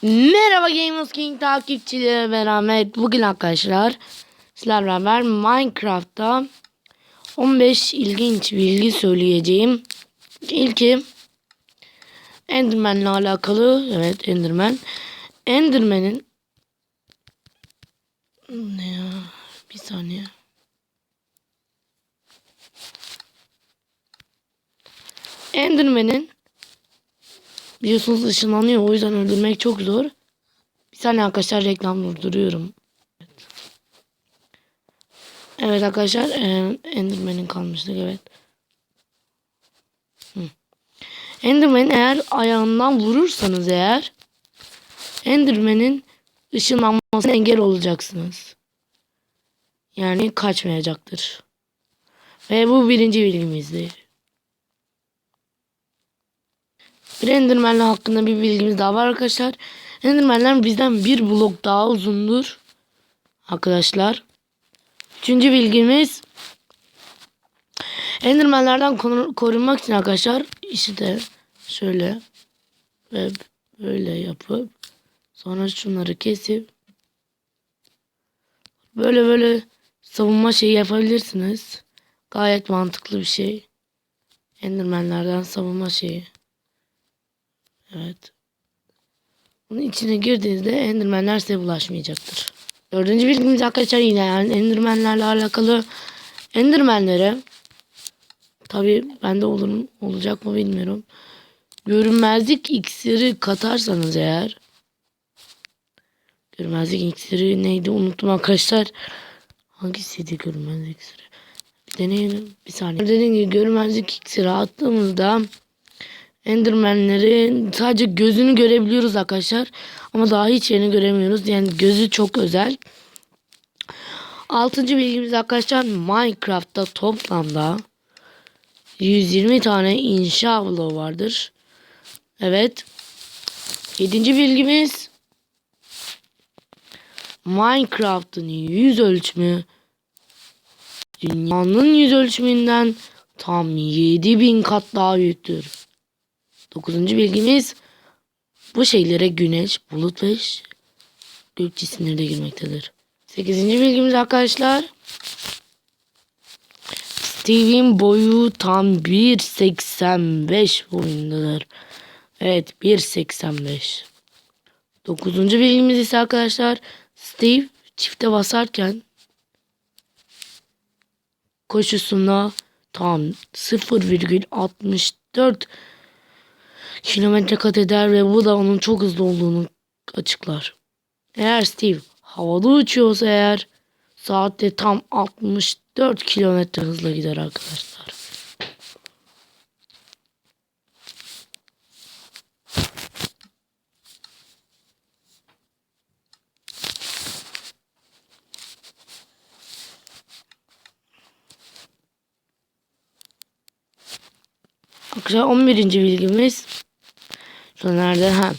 Merhaba Gamers King takipçileri ben Ahmet. Bugün arkadaşlar sizlerle beraber Minecraft'ta 15 ilginç bilgi söyleyeceğim. İlki Enderman'le alakalı. Evet Enderman. Enderman'in ne ya? Bir saniye. Enderman'in biliyorsunuz ışınlanıyor o yüzden öldürmek çok zor. Bir saniye arkadaşlar reklam durduruyorum. Evet, evet arkadaşlar e, Enderman'in kalmıştık evet. Hı. Eğer ayağından vurursanız eğer Enderman'in ışınlanmasına engel olacaksınız. Yani kaçmayacaktır. Ve bu birinci bilgimizdi. Bir Enderman'le hakkında bir bilgimiz daha var arkadaşlar. Enderman'ler bizden bir blok daha uzundur. Arkadaşlar. Üçüncü bilgimiz. Enderman'lerden koru- korunmak için arkadaşlar işte şöyle ve böyle yapıp sonra şunları kesip böyle böyle savunma şeyi yapabilirsiniz. Gayet mantıklı bir şey. Enderman'lerden savunma şeyi. Evet. Bunun içine girdiğinizde Enderman'ler size bulaşmayacaktır. Dördüncü bilgimiz arkadaşlar yine yani Enderman'lerle alakalı Enderman'lere tabi bende olur mu, olacak mı bilmiyorum. Görünmezlik iksiri katarsanız eğer Görünmezlik iksiri neydi unuttum arkadaşlar. Hangisiydi görünmezlik iksiri? Bir deneyelim. Bir saniye. Dediğim gibi görünmezlik iksiri attığımızda Enderman'lerin sadece gözünü görebiliyoruz arkadaşlar. Ama daha hiç yerini göremiyoruz. Yani gözü çok özel. Altıncı bilgimiz arkadaşlar Minecraft'ta toplamda 120 tane inşa bloğu vardır. Evet. Yedinci bilgimiz Minecraft'ın yüz ölçümü dünyanın yüz ölçümünden tam 7000 kat daha büyüktür. Dokuzuncu bilgimiz bu şeylere güneş, bulut ve gök cisimleri de girmektedir. Sekizinci bilgimiz arkadaşlar. Steve'in boyu tam 1.85 boyundadır. Evet 1.85. Dokuzuncu bilgimiz ise arkadaşlar Steve çifte basarken koşusuna tam 0,64 kilometre kat eder ve bu da onun çok hızlı olduğunu açıklar. Eğer Steve havada uçuyorsa eğer saatte tam 64 kilometre hızla gider arkadaşlar. Arkadaşlar 11. bilgimiz nerede? Ha.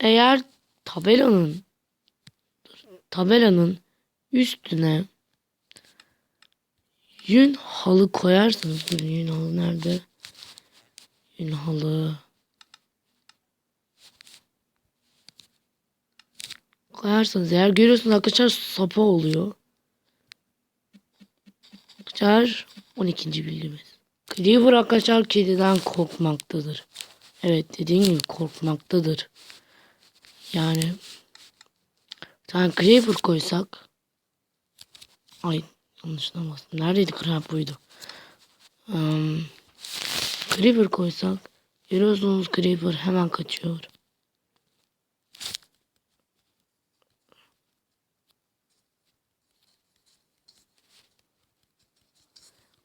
Eğer tabelanın tabelanın üstüne yün halı koyarsanız yün halı nerede? Yün halı koyarsanız eğer görüyorsunuz arkadaşlar sapa oluyor. Arkadaşlar 12. bilgimiz. Cleaver arkadaşlar kediden korkmaktadır. Evet dediğim gibi korkmaktadır. Yani tane Creeper koysak Ay yanlışına bastım. Neredeydi Creeper buydu. Um, Creeper koysak görüyorsunuz Creeper hemen kaçıyor.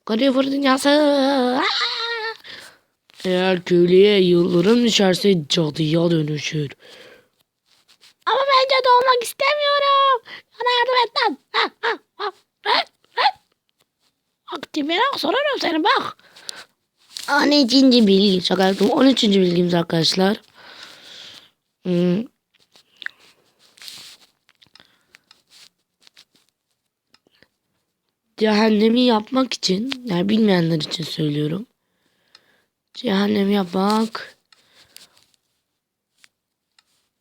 Creeper dünyası. Eğer köylüye yıldırım düşerse cadıya dönüşür. Ama ben cadı olmak istemiyorum. Bana yardım et lan. Bak sorarım seni bak. 13. bilgi. Şaka yaptım. 13. bilgimiz arkadaşlar. Hmm. Cehennemi yapmak için, yani bilmeyenler için söylüyorum. Cehennemi yapmak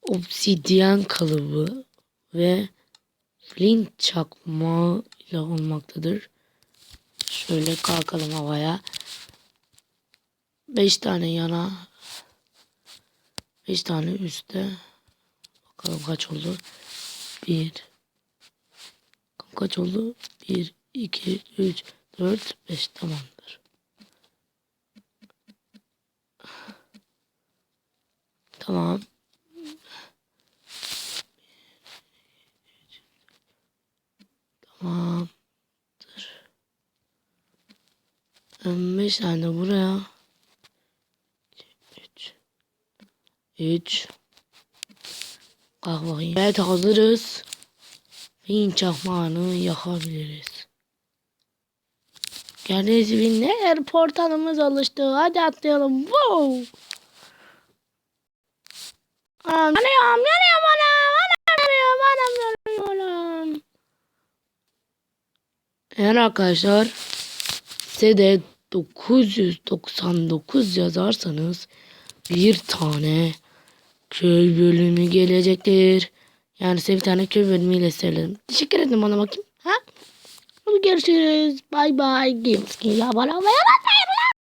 obsidyen kalıbı ve flint çakmağı ile olmaktadır. Şöyle kalkalım havaya. 5 tane yana 5 tane üstte. Bakalım kaç oldu? 1 Kaç oldu? 1 2 3 4 5 tamamdır. Tamam. Tamamdır. 5 tane buraya. 3 3 Kalk. Evet hazırız. Fin çakmağını yakabiliriz. Gördüğünüz gibi ne portalımız oluştu. Hadi atlayalım. Wow. Yanıyorum yanıyorum anam. Anam yanıyorum anam yanıyorum. Eğer arkadaşlar size de 999 yazarsanız bir tane köy bölümü gelecektir. Yani size bir tane köy bölümüyle söyledim. Teşekkür ederim bana bakayım. Ha? Görüşürüz. Bay bay. Games abone olmayı unutmayın.